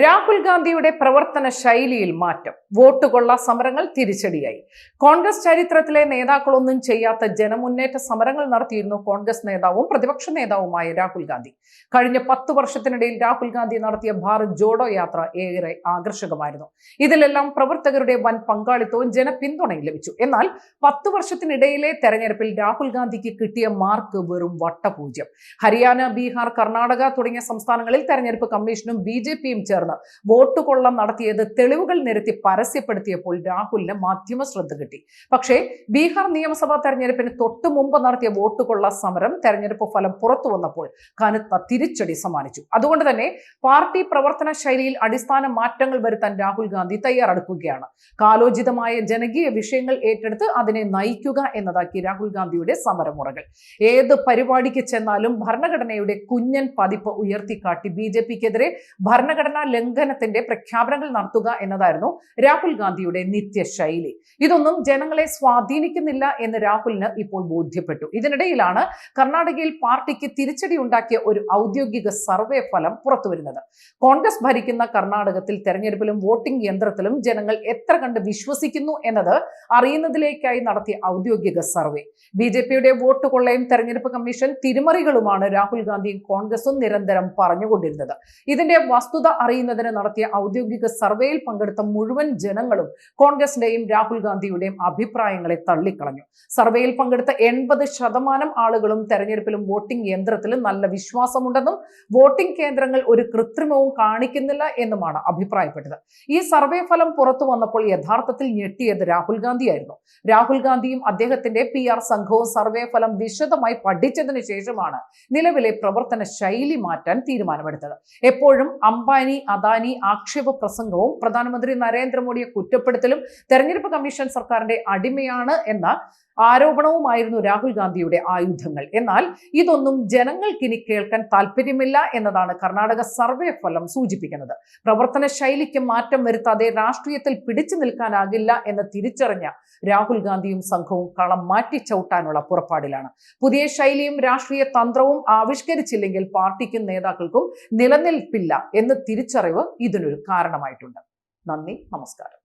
രാഹുൽ ഗാന്ധിയുടെ പ്രവർത്തന ശൈലിയിൽ മാറ്റം. വോട്ട് കൊള്ള സമരങ്ങൾ തിരിച്ചടിയായി. കോൺഗ്രസ് ചരിത്രത്തിലെ നേതാക്കളൊന്നും ചെയ്യാത്ത ജനമുന്നേറ്റ സമരങ്ങൾ നടത്തിയിരുന്നു കോൺഗ്രസ് നേതാവും പ്രതിപക്ഷ നേതാവുമായ രാഹുൽ ഗാന്ധി. കഴിഞ്ഞ പത്ത് വർഷത്തിനിടയിൽ രാഹുൽ ഗാന്ധി നടത്തിയ ഭാരത് ജോഡോ യാത്ര ഏറെ ആകർഷകമായിരുന്നു. ഇതിലെല്ലാം പ്രവർത്തകരുടെ വൻ പങ്കാളിത്തവും ജനപിന്തുണയും ലഭിച്ചു. എന്നാൽ പത്ത് വർഷത്തിനിടയിലെ തെരഞ്ഞെടുപ്പിൽ രാഹുൽ ഗാന്ധിക്ക് കിട്ടിയ മാർക്ക് വെറും വട്ടപൂജ്യം. ഹരിയാന ബീഹാർ കർണാടക തുടങ്ങിയ സംസ്ഥാനങ്ങളിൽ തെരഞ്ഞെടുപ്പ് കമ്മീഷനും ബി ജെ പിയും വോട്ട് കൊള്ളം നടത്തിയത് തെളിവുകൾ നിരത്തി പരസ്യപ്പെടുത്തിയപ്പോൾ രാഹുലിന് മാധ്യമ ശ്രദ്ധ കിട്ടി. പക്ഷേ ബീഹാർ നിയമസഭാ തെരഞ്ഞെടുപ്പിന് തൊട്ടു മുമ്പ് നടത്തിയ വോട്ട് കൊള്ള സമരം തെരഞ്ഞെടുപ്പ് ഫലം പുറത്തു വന്നപ്പോൾ കനത്ത തിരിച്ചടി സമ്മാനിച്ചു. അതുകൊണ്ട് തന്നെ പാർട്ടി പ്രവർത്തന ശൈലിയിൽ അടിസ്ഥാന മാറ്റങ്ങൾ വരുത്താൻ രാഹുൽ ഗാന്ധി തയ്യാറെടുക്കുകയാണ്. കാലോചിതമായ ജനകീയ വിഷയങ്ങൾ ഏറ്റെടുത്ത് അതിനെ നയിക്കുക എന്നതാക്കി രാഹുൽ ഗാന്ധിയുടെ സമരമുറകൾ. ഏത് പരിപാടിക്ക് ചെന്നാലും ഭരണഘടനയുടെ കുഞ്ഞൻ പതിപ്പ് ഉയർത്തിക്കാട്ടി ബി ജെ പിക്കെതിരെ ഭരണഘടനാ ലംഘനത്തിന്റെ പ്രഖ്യാപനങ്ങൾ നടത്തുക എന്നതായിരുന്നു രാഹുൽ ഗാന്ധിയുടെ നിത്യശൈലി. ഇതൊന്നും ജനങ്ങളെ സ്വാധീനിക്കുന്നില്ല എന്ന് രാഹുലിന് ഇപ്പോൾ ബോധ്യപ്പെട്ടു. ഇതിനിടയിലാണ് കർണാടകയിൽ പാർട്ടിക്ക് തിരിച്ചടി ഉണ്ടാക്കിയ ഒരു ഔദ്യോഗിക സർവേ ഫലം പുറത്തുവരുന്നത്. കോൺഗ്രസ് ഭരിക്കുന്ന കർണാടകത്തിൽ തെരഞ്ഞെടുപ്പിലും വോട്ടിംഗ് യന്ത്രത്തിലും ജനങ്ങൾ എത്ര കണ്ട് വിശ്വസിക്കുന്നു എന്നത് അറിയുന്നതിലേക്കായി നടത്തിയ ഔദ്യോഗിക സർവേ. ബി ജെ പിയുടെ വോട്ട് കൊള്ളയും തെരഞ്ഞെടുപ്പ് കമ്മീഷൻ തിരിമറികളുമാണ് രാഹുൽ ഗാന്ധിയും കോൺഗ്രസും നിരന്തരം പറഞ്ഞുകൊണ്ടിരുന്നത്. ഇതിന്റെ വസ്തുത അറിയുന്നതിന് നടത്തിയ ഔദ്യോഗിക സർവേയിൽ പങ്കെടുത്ത മുഴുവൻ ജനങ്ങളും കോൺഗ്രസിന്റെയും രാഹുൽ ഗാന്ധിയുടെയും അഭിപ്രായങ്ങളെ തള്ളിക്കളഞ്ഞു. സർവേയിൽ പങ്കെടുത്ത എൺപത് ശതമാനം ആളുകളും തെരഞ്ഞെടുപ്പിലും വോട്ടിംഗ് യന്ത്രത്തിലും നല്ല വിശ്വാസമുണ്ടെന്നും വോട്ടിംഗ് കേന്ദ്രങ്ങൾ ഒരു കൃത്രിമവും കാണിക്കുന്നില്ല എന്നുമാണ് അഭിപ്രായപ്പെട്ടത്. ഈ സർവേ ഫലം പുറത്തു വന്നപ്പോൾ യഥാർത്ഥത്തിൽ ഞെട്ടിയത് രാഹുൽ ഗാന്ധിയായിരുന്നു. രാഹുൽ ഗാന്ധിയും അദ്ദേഹത്തിന്റെ പി ആർ സംഘവും സർവേ ഫലം വിശദമായി പഠിച്ചതിന് ശേഷമാണ് നിലവിലെ പ്രവർത്തന ശൈലി മാറ്റാൻ തീരുമാനമെടുത്തത്. എപ്പോഴും അംബാനി അദാനി ആക്ഷേപ പ്രസംഗവും പ്രധാനമന്ത്രി നരേന്ദ്രമോദിയെ കുറ്റപ്പെടുത്തലും തെരഞ്ഞെടുപ്പ് കമ്മീഷൻ സർക്കാരിന്റെ അടിമയാണ് എന്ന ആരോപണവുമായിരുന്നു രാഹുൽ ഗാന്ധിയുടെ ആയുധങ്ങൾ. എന്നാൽ ഇതൊന്നും ജനങ്ങൾക്കിനി കേൾക്കാൻ താല്പര്യമില്ല എന്നതാണ് കർണാടക സർവേ ഫലം സൂചിപ്പിക്കുന്നത്. പ്രവർത്തന ശൈലിക്ക് മാറ്റം വരുത്താതെ രാഷ്ട്രീയത്തിൽ പിടിച്ചു നിൽക്കാനാകില്ല എന്ന് തിരിച്ചറിഞ്ഞ രാഹുൽ ഗാന്ധിയും സംഘവും കളം മാറ്റി ചവിട്ടാനുള്ള പുറപ്പാടിലാണ്. പുതിയ ശൈലിയും രാഷ്ട്രീയ തന്ത്രവും ആവിഷ്കരിച്ചില്ലെങ്കിൽ പാർട്ടിക്കും നേതാക്കൾക്കും നിലനിൽപ്പില്ല എന്ന് തിരിച്ചറിവ് ഇതിനൊരു കാരണമായിട്ടുണ്ട്. നന്ദി നമസ്കാരം.